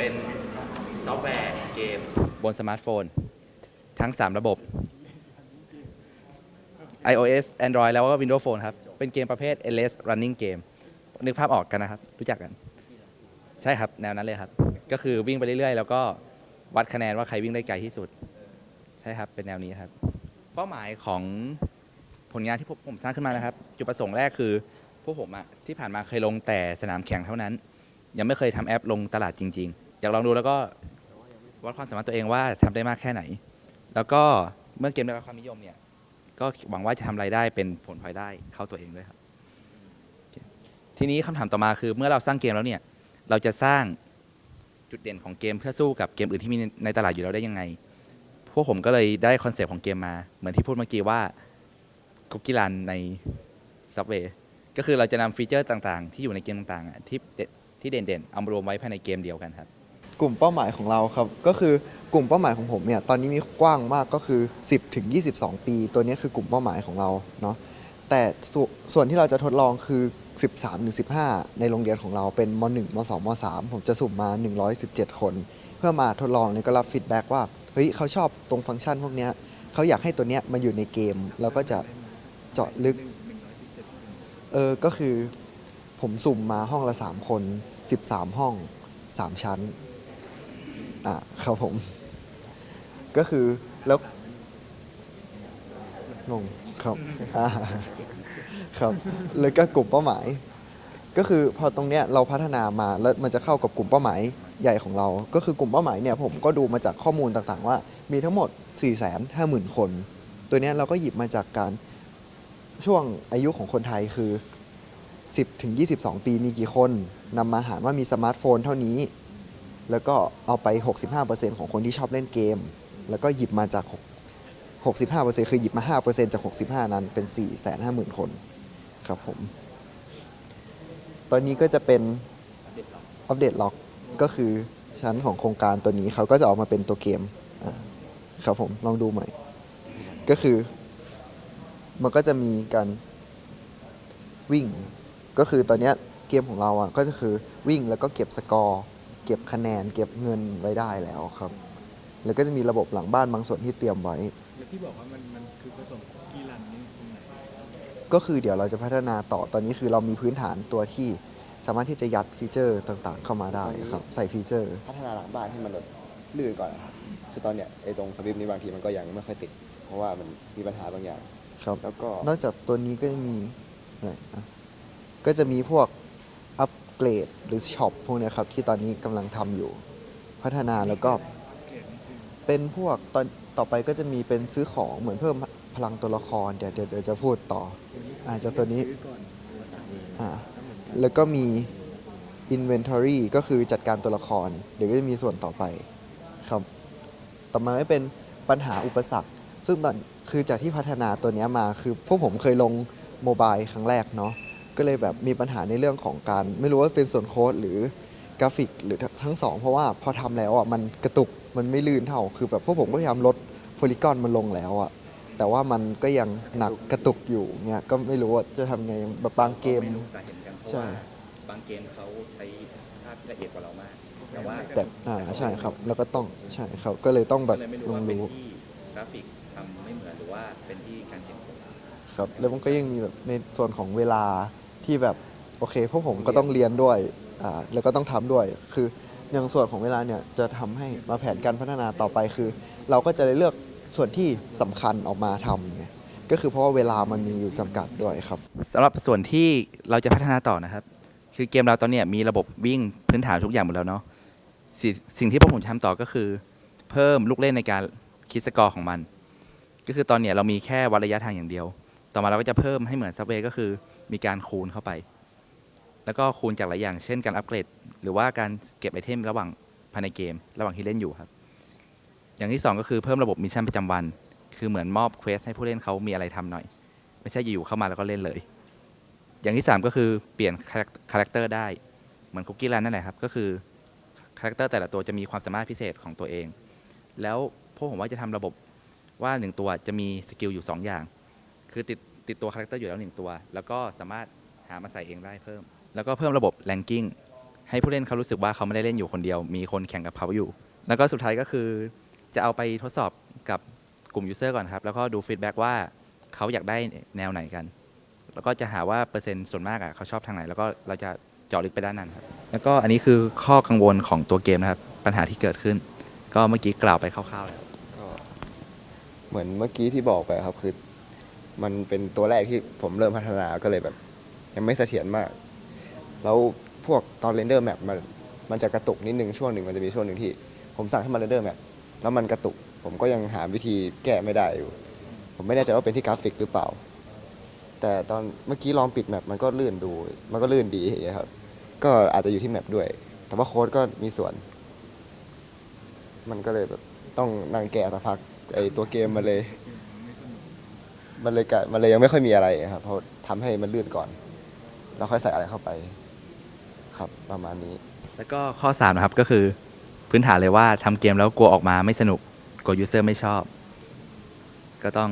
ป็นซอฟต์แวร์เกม บนสมาร์ทโฟน ทั้ง 3 ระบบ iOS Android แล้วก็ Windows Phone ครับ เป็นเกมประเภท LS Running Game นึกภาพออกกันนะครับ รู้จักกัน ใช่ครับ แนวนั้นเลยครับ ก็คือวิ่งไปเรื่อยๆ แล้วก็วัดคะแนนว่าใครวิ่งได้ไกลที่สุด ใช่ครับ เป็นแนวนี้ครับ เป้าหมายของผลงานที่ผมสร้างขึ้นมานะครับ จุดประสงค์แรกคือพวกผมอะที่ผ่านมาเคยลงแต่สนามแข่งเท่านั้น ยังไม่เคยทำแอปลงตลาดจริง ๆ อยากลองดูแล้วก็วัดความสามารถตัวเองว่าทำได้มากแค่ไหน แล้วก็เมื่อเกมได้รับความนิยมเนี่ย ก็หวังว่าจะทำรายได้เป็นผลพลอยได้เข้าตัวเองด้วยครับ ทีนี้คำถามต่อมาคือเมื่อเราสร้างเกมแล้วเนี่ย เราจะสร้างจุดเด่นของเกมเพื่อสู้กับเกมอื่นที่มีในตลาดอยู่แล้วได้ยังไง พวกผมก็เลยได้คอนเซปต์ของเกมมา เหมือนที่พูดเมื่อกี้ว่าคุกกี้รันใน Subway ก็คือเราจะนำฟีเจอร์ต่างๆ ที่อยู่ในเกมต่างๆอะที่เด่นที่เด่นๆเอามารวมไว้ภายในเกมเดียวกันครับ กลุ่มเป้าหมายของเราครับ ก็คือกลุ่มเป้าหมายของผมเนี่ยตอนนี้มีกว้างมากก็คือ 10ถึง22 ปี ตัวนี้คือกลุ่มเป้าหมายของเราเนาะแต่สส่วนที่เราจะทดลองคือ 13ถึง15 ในโรงเรียนของเราเป็นม .1 ม 2 ม 3 ผมจะสุ่มมา 117 คน เพื่อมาทดลองแล้วก็รับฟีดแบ็กว่าเฮ้ยเขาชอบตรงฟังก์ชันพวกเนี้ยเขาอยากให้ตัวเนี้ยมาอยู่ในเกม แล้วก็จะเจาะลึกเออก็คือผมสุ่มมาห้องละ 3 คน 13 ห้อง 3 ชั้น อะครับผม ก็คือแล้วงงครับอ่าครับแล้วก็กลุ่มเป้าหมาย ก็คือพอตรงเนี้ยเราพัฒนามาแล้วมันจะเข้ากับกลุ่มเป้าหมายใหญ่ของเรา ก็คือกลุ่มเป้าหมายเนี่ยผมก็ดูมาจากข้อมูลต่างๆ ว่า มีทั้งหมด 4 5 0 0 0 0 คน ตัวเนี้ยเราก็หยิบมาจากการช่วงอายุของคนไทยคือ 10ถึง22 ปีมีกี่คนนำมาหารว่ามีสมาร์ทโฟนเท่านี้ แล้วก็เอาไป 65%ของคนที่ชอบเล่นเกม แล้วก็หยิบมาจาก 65%คือหยิบมา 5%จาก 65 นั้นเป็น 450,000 คนครับผม ตอนนี้ก็จะเป็นอัปเดตล็อกก็คือชั้นของโครงการตัวนี้เขาก็จะออกมาเป็นตัวเกมครับผมลองดูใหม่ ก็คือ มันก็จะมีการวิ่ง ก็คือตอนนี้เกมของเราอะก็จะคือวิ่งแล้วก็เก็บสกอร์ ก็บคะแนนเก็บเงินไว้ได้แล้วครับ แล้วก็จะมีระบบหลังบ้านบางส่วนที่เตรียมไว้ แล้วที่บอกว่ามันมันคือผสมคุกกี้รันนี่ตรงไหนก็คือเดี๋ยวเราจะพัฒนาต่อตอนนี้คือเรามีพื้นฐานตัวที่สามารถที่จะยัดฟีเจอร์ต่างๆ เข้ามาได้ครับ ใส่ฟีเจอร์ พัฒนาหลังบ้านให้มันแบบลื่นก่อนนะครับคือตอนเนี้ยไอ้ตรงสวิปนี้บางทีมันก็ยังไม่ค่อยติด เพราะว่ามันมีปัญหาบางอย่าง ครับ แล้วก็นอกจากตัวนี้ก็จะมีอะไรนะก็จะมีพวกอัป เกรดหรือช็อปพวกเนี้ยครับที่ตอนนี้กำลังทำอยู่ พัฒนาแล้วก็เป็นพวกตอนต่อไปก็จะมีเป็นซื้อของเหมือนเพิ่มพลังตัวละครเดี๋ยวเดี๋ยวจะพูดต่ออาจจะตัวนี้อ่อนตัวสาแล้วก็มี inventory ก็คือจัดการตัวละคร เดี๋ยวก็จะมีส่วนต่อไปครับ ต่อมาไม่เป็นปัญหาอุปสรรค ซึ่งตอนคือจากที่พัฒนาตัวเนี้ยมาคือพวกผมเคยลงโมบายครั้งแรกเนาะ ก็เลยแบบมีปัญหาในเรื่องของการ ไม่รู้ว่าเป็นส่วนโค้ดหรือกราฟิกหรือทั้งสองเพราะว่าพอทำแล้วอะมันกระตุกมันไม่ลื่นเท่าคือแบบพวกผมก็พยายามลดโพลีกอนมันลงแล้วอะแต่ว่ามันก็ยังหนักกระตุกอยู่เนี่ยก็ไม่รู้ว่าจะทำไงแบบบางเกมไม่รู้สาเหตุกันเพราะใช่ว่าบางเกมเขาใช้ภาพที่ละเอียดกว่าเรามากแต่ว่าแต่อ่าใช่ครับ แล้วก็ต้องใช่ครับก็เลยต้องแบก็บเลยไม่รู้ลอว่างเป็นรู้ที่กราฟิกทำไม่เหมือนหรือว่าเป็นที่การเขียนโค้ดครับแล้วมันก็ยังมีแบบในส่วนของเวลา ที่แบบโอเคพวกผมก็ต้องเรียนด้วยอ่าแล้วก็ต้องทำด้วย คืออย่างส่วนของเวลาเนี่ยจะทำให้มาแผนการพัฒนาต่อไปคือ เราก็จะได้เลือกส่วนที่สำคัญออกมาทำไงก็คือเพราะว่าเวลามันมีอยู่จำกัดด้วยครับสำหรับส่วนที่เราจะพัฒนาต่อนะครับ คือเกมเราตอนเนี้ยมีระบบวิ่งพื้นฐานทุกอย่างหมดแล้วเนาะสสิ่งที่พวกผมทำต่อก็คือ เพิ่มลูกเล่นในการคิดสกอร์ของมัน ก็คือตอนเนี้ยเรามีแค่วัดระยะทางอย่างเดียว ต่อมาเราก็จะเพิ่มให้เหมือนซับเวก็คือ มีการคูณเข้าไป แล้วก็คูณจากหลายอย่าง เช่นการอัปเกรด หรือว่าการเก็บไอเทมระหว่างภายในเกม ระหว่างที่เล่นอยู่ครับ อย่างที่สองก็คือเพิ่มระบบมิชชั่นประจำวัน คือเหมือนมอบเควสให้ผู้เล่นเขามีอะไรทำหน่อย ไม่ใช่อยู่ๆเข้ามาแล้วก็เล่นเลย อย่างที่ 3 ก็คือเปลี่ยนคาแรคเตอร์ได้ เหมือนคุกกี้แลนนั่นแหละครับ ก็คือคาแรคเตอร์แต่ละตัวจะมีความสามารถพิเศษของตัวเอง แล้วพวกผมว่าจะทำระบบว่าหนึ่งตัวจะมีสกิลอยู่ 2 อย่าง คือติด ติดตัวคาแรคเตอร์อยู่แล้วหนึ่งตัว แล้วก็สามารถหามาใส่เองได้เพิ่ม แล้วก็เพิ่มระบบแรงกิ้งให้ผู้เล่นเขารู้สึกว่าเขาไม่ได้เล่นอยู่คนเดียว มีคนแข่งกับเขาอยู่ แล้วก็สุดท้ายก็คือ จะเอาไปทดสอบกับกลุ่มยูเซอร์ก่อนครับ แล้วก็ดูฟีดแบ็กว่าเขาอยากได้แนวไหนกัน แล้วก็จะหาว่าเปอร์เซ็นต์ส่วนมากอะเขาชอบทางไหน แล้วก็เราจะเจาะลึกไปด้านนั้นครับ แล้วก็อันนี้คือข้อกังวลของตัวเกมนะครับ ปัญหาที่เกิดขึ้น ก็เมื่อกี้กล่าวไปคร่าวๆแล้ว เหมือนเมื่อกี้ที่บอกไปครับคือ มันเป็นตัวแรกที่ผมเริ่มพัฒนาก็เลยแบบ ยังไม่เสถียรมาก แล้วพวกตอนเรนเดอร์แมปมันมันจะกระตุกนิดนึงช่วงหนึ่งมันจะมีช่วงหนึ่งที่ ผมสั่งให้มันเรนเดอร์แมปแล้วมันกระตุก ผมก็ยังหาวิธีแก้ไม่ได้อยู่ ผมไม่แน่ใจว่าเป็นที่กราฟิกหรือเปล่า แต่ตอนเมื่อกี้ลองปิดแมปมันก็ลื่นดู มันก็ลื่นดีอย่างเงี้ยครับ ก็อาจจะอยู่ที่แมปด้วย แต่ว่าโค้ดก็มีส่วน มันก็เลยแบบต้องนั่งแก้สักพักไอตัวเกมมันเลย มันเลยกะมันเลยยังไม่ค่อยมีอะไรครับเพราะทำให้มันลื่นก่อน แล้วค่อยใส่อะไรเข้าไป ครับประมาณนี้ แล้วก็ข้อ 3 นะครับก็คือ พื้นฐานเลยว่าทำเกมแล้วกลัวออกมาไม่สนุก กลัวยูเซอร์ไม่ชอบ ก็ต้อง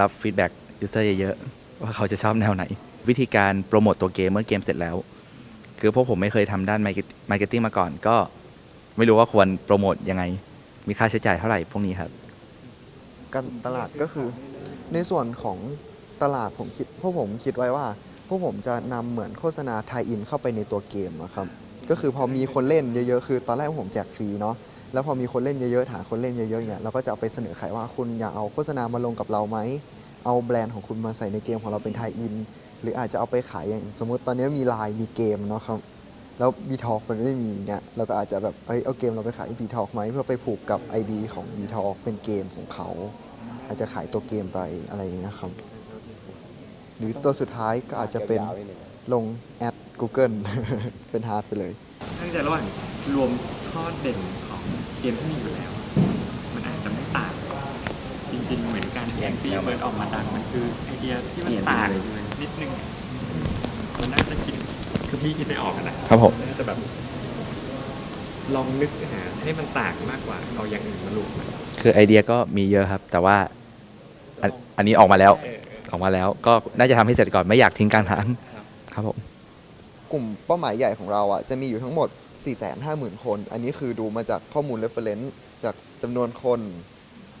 รับฟีดแบ็กยูเซอร์เยอะๆ ว่าเขาจะชอบแนวไหน วิธีการโปรโมตตัวเกมเมื่อเกมเสร็จแล้ว คือพวกผมไม่เคยทำด้านมาร์เก็ตติ้งมาก่อน ก็ไม่รู้ว่าควรโปรโมทยังไง มีค่าใช้จ่ายเท่าไหร่พวกนี้ครับ การตลาดก็คือ ในส่วนของตลาดผมคิดพวกผมคิดไว้ว่า พวกผมจะนำเหมือนโฆษณาไทยอินเข้าไปในตัวเกมอะครับก็คือพอมีคนเล่นเยอะๆ คือตอนแรกผมแจกฟรีเนาะแล้วพอมีคนเล่นเยอะๆ ฐานคนเล่นเยอะๆเนี่ยเราก็จะเอาไปเสนอขายว่าคุณอยากเอาโฆษณามาลงกับเราไหม เอาแบรนด์ของคุณมาใส่ในเกมของเราเป็นไทยอิน หรืออาจจะเอาไปขายอย่างสมมติตอนนี้มีไลน์มีเกมเนาะครับ แล้วบีทอกมันไม่มีเนี่ยเราก็อาจจะแบบเอ้ยเอาเกมเราไปขายบีทอกไหมเพื่อไปผูกกับ ID ของบีทอกเป็นเกมของเขา อาจจะขายตัวเกมไปอะไรอย่างเงี้ยครับหรือตัวสุดท้ายก็อาจจะเป็นยาวๆนิดนึงลงแอด Google เป็นฮาร์ดไปเลยตั้งใจระหว่างรวมข้อเด่นของเกมที่มีอยู่แล้ว มันอาจจะไม่ต่าง จริงๆ เหมือนการที่แองกี้เบิร์ดออกมาดังมันคือไอเดียที่มันต่างนิดนึง มันน่าจะคิดคือพี่คิดไม่ออกอะนะครับผมน่าจะแบบ ลองนึกหาให้มันต่างมากกว่าเอาอย่างอื่นมารวมกันคื อไอเดียก็มีเยอะครับ แต่ว่าอันอันนี้ออกมาแล้วเออเออออกมาแล้ว ก็น่าจะทำให้เสร็จก่อนไม่อยากทิ้งกลางทางครับครับผม กลุ่มเป้าหมายใหญ่ของเราอะจะมีอยู่ทั้งหมด 450,000 คน อันนี้คือดูมาจากข้อมูล reference จากจำนวนคน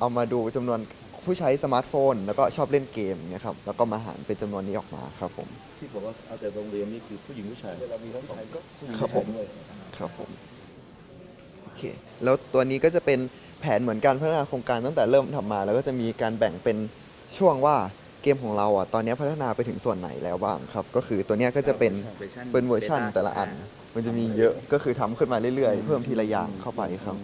เอามาดูจำนวนผู้ใช้สมาร์ทโฟน แล้วก็ชอบเล่นเกมเนี่ยครับแล้วก็มาหารเป็นจำนวนนี้ออกมาครับผมที่บอกว่าเอาแต่โรงเรียนนี่คือผู้หญิงผู้ชายเรามีทั้งสองก็ผู้หญิงครับผู้ผชามด้วย ครับผมโอเคแล้วตัวนี้ก็จะเป็น แผนเหมือนการพัฒนาโครงการตั้งแต่เริ่มทำมา แล้วก็จะมีการแบ่งเป็นช่วงว่าเกมของเราอะตอนนี้พัฒนาไปถึงส่วนไหนแล้วบ้างครับ ก็คือตัวเนี้ยก็จะเป็นเป็นเวอร์ชันแต่ละอัน มันจะมีเยอะก็คือทำขึ้นมาเรื่อยๆ เพิ่มทีละอย่างเข้าไปครับ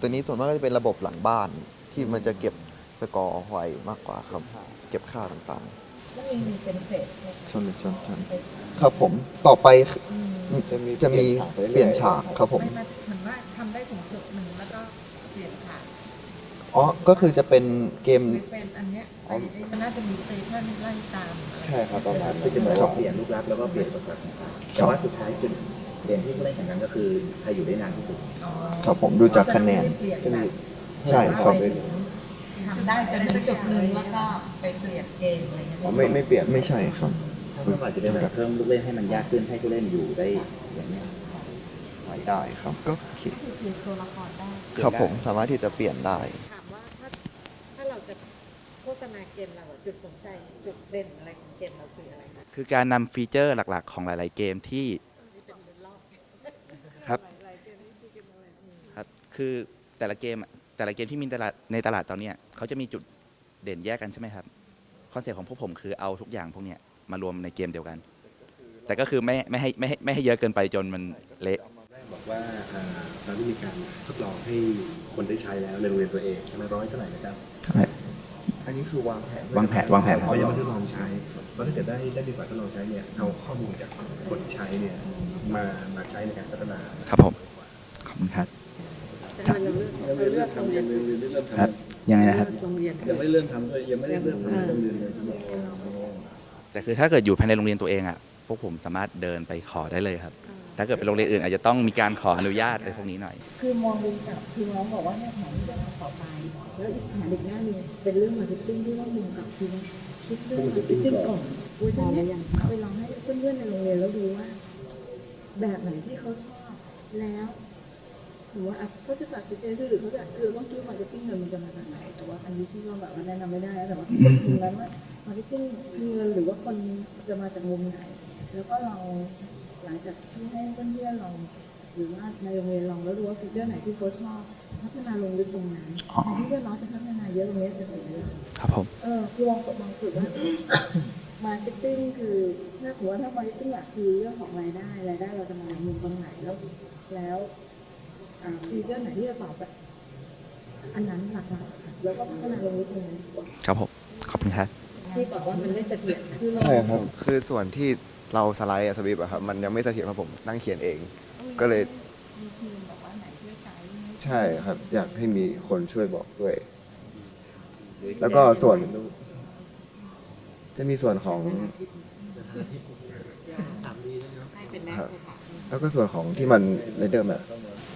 ตัวนี้ส่วนมากก็จะเป็นระบบหลังบ้านที่มันจะเก็บสกอร์ไว้มากกว่าครับ เก็บค่าต่างแล้วเองมีเป็นเฟสไหมๆชนชนชนครับผมต่อไปจะมีจะมีเปลี่ยนฉากครับผม อ๋อ ก็คือจะเป็นเกมไม่เป็นอันเนี้ยไอ้ไอ้มันน่าจะมีสเตชันไล่ตาม ใช่ครับประมาณที่จะบอกว่าเปลี่ยนรูปลักษณ์แล้วก็เปลี่ยนภาษาแต่ว่าสุดท้ายคือเกมที่ผู้เล่นแข่งกันก็คือใครอยู่ได้นานที่สุดอ๋อครับผมดูจากคะแนนเปลี่ยนจะมีใช่ครับทำได้จนถึงจุดหนึ่งแล้วก็ไปเปลี่ยนเกมอะไรเงี้ยอ๋อไม่ไม่เปลี่ยนไม่ใช่ครับถ้าเพิ่มอาจจะเป็นแบบเพิ่มลูกเล่นให้มันยากขึ้นให้ผู้เล่นอยู่ได้อย่างเนี้ยไปได้ครับก็โอเคคือเปลี่ยนตัวละครได้ครับผมสามารถที่จะเปลี่ยนได้ ถามว่าถ้าถ้าเราจะ โฆษณาเกมเราอะจุดสนใจจุดเด่นอะไรของเกมเราคืออะไรคะคือการนำฟีเจอร์หลักๆ ของหลาย ๆ เกมที่ครับครับ คือแต่ละเกมอะแต่ละเกมที่มีตลาดในตลาดตอนเนี้ยเขาจะมีจุดเด่นแยกกันใช่ไหมครับคอนเซ็ปต์ของพวกผมคือเอาทุกอย่างพวกเนี้ยมารวมในเกมเดียวกัน แต่ก็คือไม่ไม่ให้ไม่ให้ไม่ให้เยอะเกินไปจนมันเละบอกว่าอ่าเราได้มีการทดลองให้คนได้ใช้แล้วในโรงเรียนตัวเองใช่ไหมร้อยเท่าไหร่นะครับ อันนี้คือวางแผนวางแผนวางแผน เขายังไม่ได้ลองใช้เพราะถ้าเกิดได้ได้ดีกว่าทดลองใช้เนี่ยเอาข้อมูลจากคนใช้เนี่ยมามาใช้ในการพัฒนา ครับผม ขอบคุณครับ แต่เราเลือกเราเลือกโรงเรียนเริ่มครับ ยังไงนะครับ โรงเรียนยังไม่เริ่มทำด้วยยังไม่ได้เริ่มทำโรงเรียนเลยครับแต่คือถ้าเกิดอยู่ภายในโรงเรียนตัวเองอะ พวกผมสามารถเดินไปขอได้เลยครับ ถ้าเกิดเป็นโรงเรียนอื่น อาจจะต้องมีการขออนุญาตอะไรพวกนี้หน่อย คือมองดูกับคือน้องบอกว่าเนี่ยแผนที่จะมาต่อไปแล้วอีกแผนอีกหน้านึงเป็นเรื่องมาร์เก็ตติ้งที่ว่ามองกับคือคิดเรื่องมาร์เก็ตติ้งก่อนเวอร์ชันเนี้ยไปลองให้เพื่อนๆในโรงเรียนแล้วดูว่า แบบไหนที่เขาชอบแล้วสมมติว่าเขาจะตัดสินใจซื้อหรือเขาจะคือต้องคิดว่ามาร์เก็ตติ้งเงินมันจะมาจากไหนแต่ว่าอันนี้ที่ก็แบบว่าแนะนำไม่ได้แต่ว่าคิดนั้นว่ามาร์เก็ตติ้งเงินหรือว่าคนจะมาจากมุมไหน แล้วก็เรา หลังจากที่ให้เพื่อนๆลองหรือว่าในโรงเรียนลองแล้วดูว่าฟีเจอร์ไหนที่โค้ชชอบพัฒนาลงลึกตรงนั้นแต่ที่เพื่อนน้องจะพัฒนาเยอะตรงนี้จะเสียเวลาครับผมเออคือลองกดลองฝึกว่ามาร์เก็ตติ้งคือถ้าถือว่าถ้ามาร์เก็ตติ้งอะคือเรื่องของรายได้รายได้เราจะมาจากมุมตรงไหนแล้ว แล้วอ่าฟีเจอร์ไหนที่จะตอบแบบอันนั้นหลักๆแล้วก็พัฒนาลงลึกตรงนั้นดีกว่าครับผมขอบคุณครับที่บอกว่ามันไม่เสถียรคือเราใช่ครับ คือส่วนที่ เราสไลด์อะสวิปอะครับมันยังไม่เสถียรเพราะผมนั่งเขียนเอง ก็เลย มีทีมบอกว่าไหนช่วยไกด์ใช่ครับ อยากให้มีคนช่วยบอกด้วย แล้วก็ส่วน จะมีส่วนของ ให้เป็นแม่ครับครูค่ะแล้วก็ส่วนของที่มันเรเดอร์แบบ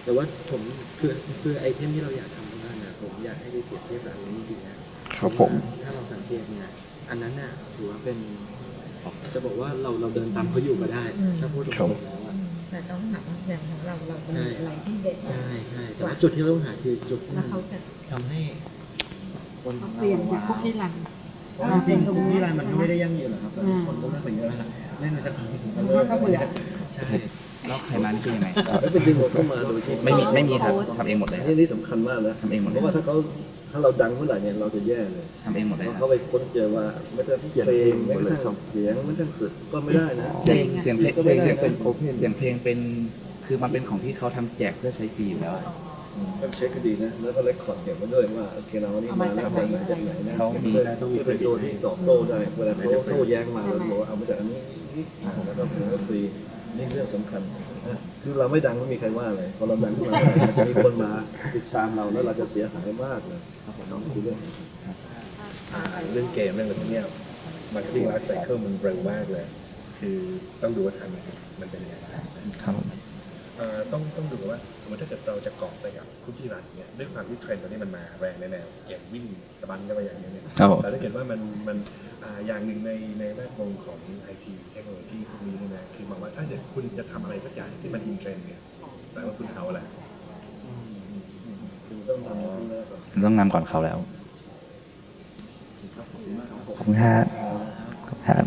แต่ว่าผมคือคือไอเทมที่เราอยากทำตรงนั้นนะผมอยากให้ไปเปรียบเทียบแบบนี้จริงๆนะครับผม ถ้าเราสังเกตเนี่ย อันนั้นน่ะถือว่าเป็น จะบอกว่าเราเราเดินตามเขาอยู่ก็ได้ ถ้าพูดตรงๆแล้วอะแต่ต้องถามว่าอย่างของเราเราใช่มีอะไรที่เด็ดใช่ใช่แต่ว่าจุดที่เราต้องหาคือจุดที่แล้มัวนเขาจะทำให้คนเขาเปลี่ยนจากคุกกี้รันจริงๆคุกกี้รันมันก็ไม่ได้ยั่งยืนหรอกครับแต่คนก็ไม่เป็นเยอะนะเล่นไปสักพักผมก็เลิกก็เบื่อใช่แล้วไขมันคือยังไงแล้วเป็นดึงหัวเข้ามาโดยที่ไม่มีไม่มีครับทำเองหมดเลย นี่นี่สำคัญมากนะทำเองหมดเลยเพราะว่าถ้าเขา ถ้าเราดังเมื่อไหร่เนี่ยเราจะแย่เลยทำเองหมดเลยเพราะครัเขาบไปค้นเจอว่าไม่ได้เพลงไม่ได้เสียงไม่ได้สึกก็ไม่ได้นะเสียงเสียงเพลงก็ไม่ได้เสียงเป็นนะโอเพนเสียงเพลงเป็นคือมันเป็นของที่เขาทำแจกเพื่อใช้ฟรีอยู่แล้วต้องเช็คให้ดีนะ แล้วก็เลคคอร์ดเก็บไว้ด้วยว่าโอเคเรานี่มาแล้วมาจากไหนนะเขามีเพื่อเพื่อเป็นตัวที่ตอบโต้ได้เวลาเขาโต้แย้งมาเราบอกว่าเอามาจากอันนี้แล้วก็เพลงก็ฟรี นี่เรื่องสำคัญนะคือเราไม่ดังไม่มีใครว่าเลยพอเราดังขึ้นมาจะมีคนมาติดตามเราแล้วเราจะเสียหายมากเลยน้องคือเรื่องเรื่องเกมเรื่องอะไรพวกเนี้ยมาร์เก็ตติ้งไลฟ์ไซเคิลมันเร็วมากเลย คือต้องดูว่าทันไหมมันเป็นยังไงครับผมเอ่อ ต้องต้องดูว่าสมมติถ้าเกิดเราจะเกาะไปกับคุกกี้รันเนี่ยด้วยความที่เทรนด์ตอนนี้มันมาแรงในแนวเกมวิ่งตะบันกันไปอย่างนี้เนี่ยครับผมแต่ถ้าเกิดว่ามันมันอ่าอย่างหนึ่งในในแวดวงของไอทีเทคโนโลยีพวกนี้เนี่ยนะคือมองว่าถ้าเกิดคุณจะทำอะไรสักอย่างที่มันอินเทรนด์เนี่ยแปลว่าคุณเอาแหละคือต้องทำให้ได้ก่อนต้องนำก่อนเขาแล้วขอบคุณครับขอบคุณครับ